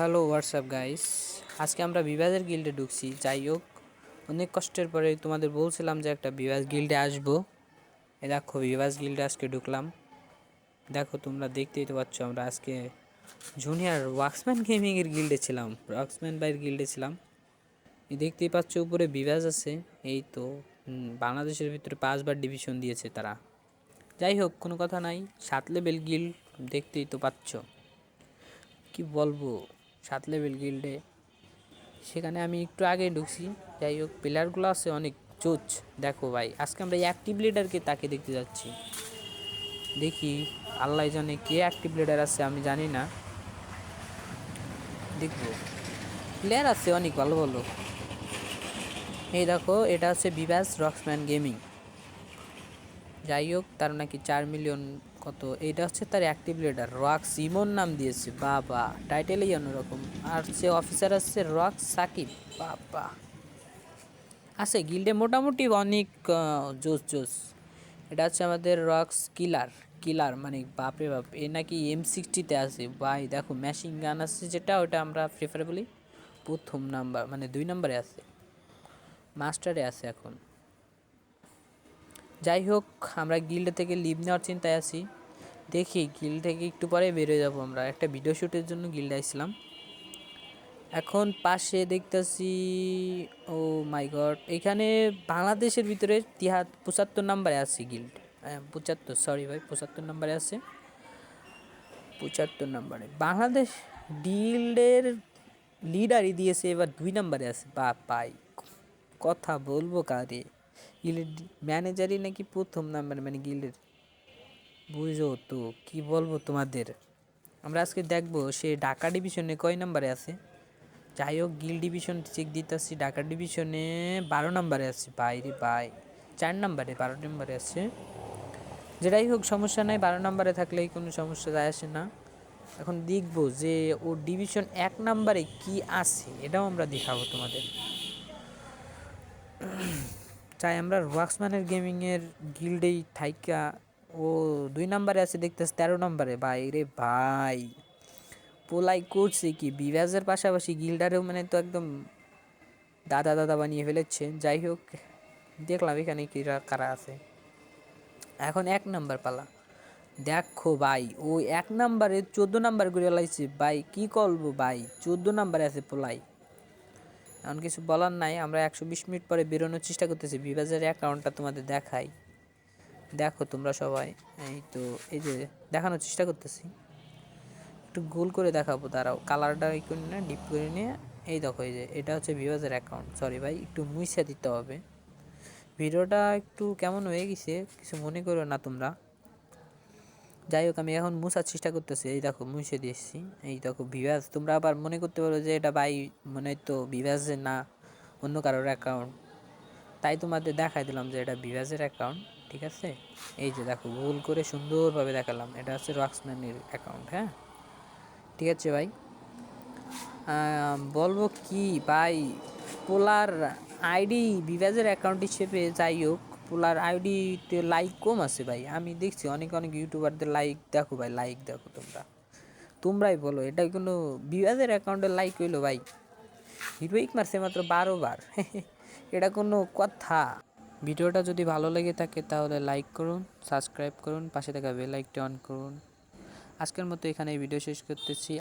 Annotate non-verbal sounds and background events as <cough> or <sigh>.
Hello WhatsApp guys আজকে আমরা বিবাদের গিল্ডে ঢুকছি। যাই হোক, অনেক কষ্টের পরে তোমাদের বলছিলাম যে একটা বিবাস গিল্ডে আসব। এ দেখো বিবাস গিল্ডে আজকে ঢুকলাম। দেখো, তোমরা দেখতেই তো পাচ্ছ আমরা আজকে জুনিয়র ওয়াক্সম্যান গেমিংয়ের গিল্ডে ছিলাম। ওয়াক্সম্যান বাইয়ের গিল্ডে ছিলাম। দেখতেই পাচ্ছ, উপরে বিবাস আছে। এই তো বাংলাদেশের ভিতরে পাঁচবার ডিভিশন দিয়েছে তারা। যাই হোক, কোনো কথা নাই। সাত লেভেল গিল্ড দেখতেই তো পাচ্ছ। কি বলব? সাত লেভেল গিল্ডে সেখানে আমি একটু আগে ঢুকছি। যাই হোক প্লেয়ারগুলো আছে অনেক চোচ। দেখো ভাই, আজকে আমরা অ্যাক্টিভ লিডারকে তাকে দেখতে যাচ্ছি। দেখি আল্লাহ জানে কে অ্যাক্টিভ লিডার আছে, আমি জানি না। দেখব। প্লেয়ার আছে অনেক, ভালো ভালো। এই দেখো, এটা হচ্ছে বিবাস রক্সম্যান গেমিং যাই হোক, তার নাকি চার মিলিয়ন কত? এইটা হচ্ছে তার অ্যাক্টিভ লিডার রক সিমন নাম দিয়েছে, বাবা। টাইটেলই অন্যরকম। আর সে অফিসার আছে রক সাকিব, বাবা। আছে গিল্ডে মোটামুটি অনেক জোস জোস এটা হচ্ছে আমাদের রক্স কিলার কিলার মানে বাপরে বাপ। এ নাকি এম সিক্সটিতে আছে। ভাই, দেখো ম্যাশিং গান আছে যেটা, ওটা আমরা প্রেফারেবলি প্রথম নাম্বার মানে দুই নম্বরে আছে। মাস্টারে আছে এখন। যাই হোক, আমরা গিল্ড থেকে লিভ নেওয়ার চিন্তায় আছি। দেখি গিল্ড থেকে একটু পরে বেরোয় যাব আমরা। একটা ভিডিও শ্যুটের জন্য গিল্ডে আসছিলাম এখন পাশে দেখতেছি ও মাই গড এখানে বাংলাদেশের ভিতরে তিহা পঁচাত্তর নাম্বারে আছে গিল্ড পঁচাত্তর সরি ভাই, পঁচাত্তর নাম্বারে আছে। পঁচাত্তর নাম্বারে বাংলাদেশ গিল্ডের লিডারই দিয়েছে, এবার দুই নাম্বারে আছে। বা পাই কথা বলব কারে? গিল্ডের ম্যানেজারই নাকি প্রথম নাম্বার মানে গিল্ডের? বুঝো তো, কি বলব তোমাদের? আমরা আজকে দেখব সে ঢাকা ডিভিশনে কয় নাম্বারে আছে? যাই হোক গিল ডিভিশন চেক দিতেছি, ঢাকা ডিভিশনে বারো নাম্বারে আছে। বাইরে বাই চার নাম্বারে বারো নাম্বারে আছে। যেটাই হোক, সমস্যা নাই, বারো নাম্বারে থাকলেই কোনো সমস্যা যায় আসে না। এখন দেখব যে ও ডিভিশন এক নাম্বারে কি আছে, এটাও আমরা দেখাবো তোমাদের। চাই আমরা ওয়াক্সম্যানের গেমিংয়ের গিল্ডেই থাইকা, ও দুই নাম্বারে আছে দেখতেছি তেরো নাম্বারে। ভাই রে ভাই পোলাই করছে কি? বিভাজের পাশাপাশি গিল্ডারেও মানে তো একদম দাদা দাদা বানিয়ে ফেলেছে। যাই হোক, দেখলাম এখানে কি কারা আছে। এখন এক নাম্বার পালা। দেখো ভাই ও এক নাম্বারে চোদ্দ নাম্বার করে লাইছে। ভাই, কি করব ভাই? চোদ্দ নাম্বারে আছে পোলাই এমন কিছু বলার নাই, আমরা একশো বিশ মিনিট পরে বেরোনোর চেষ্টা করতেছি। বিভাজের অ্যাকাউন্টটা তোমাদের দেখাই। দেখো তোমরা সবাই, এই তো, এই যে দেখানোর চেষ্টা করতেছি। একটু গোল করে দেখাবো, দাঁড়াও কালারটা এই করে নিয়ে ডিপ করে নিয়ে, এই দেখো, এই যে, এটা হচ্ছে বিভাজের অ্যাকাউন্ট সরি ভাই, একটু মুইসা দিতে হবে। ভিডিওটা একটু কেমন হয়ে গেছে, কিছু মনে করো না তোমরা। যাই হোক, আমি এখন মুছার চেষ্টা করতেছি। এই দেখো, মুছে দিয়েছি। এই দেখো বিভাজ তোমরা আবার মনে করতে পারো যে এটা ভাই মনে তো বিভাজের না, অন্য কারোর অ্যাকাউন্ট তাই তোমাদের দেখাই দিলাম যে এটা বিভাজের অ্যাকাউন্ট ঠিক আছে? এই যে দেখো, ভুল করে সুন্দরভাবে দেখালাম। এটা হচ্ছে রক্সম্যানের অ্যাকাউন্ট হ্যাঁ? ঠিক আছে ভাই। বলব কি, ভাই, পোলার আইডি বিভাজের অ্যাকাউন্ট হিসেবে যাই হোক পোলার আইডিতে লাইক কম আছে ভাই। আমি দেখছি অনেক অনেক ইউটিউবারদের লাইক দেখো ভাই লাইক দেখো তোমরা। তোমরাই বলো, এটা কোনো বিভাজের অ্যাকাউন্টে লাইক হইল ভাই? হিরোইক মারছে মাত্র বারো বার। <laughs> এটা কোনো কথা। ভিডিওটা যদি ভালো লেগে থাকে তাহলে লাইক করুন সাবস্ক্রাইব করুন, পাশে থাকা বেল লাইকটা অন করুন। আজকের মতো এখানে ভিডিও শেষ করতেছি।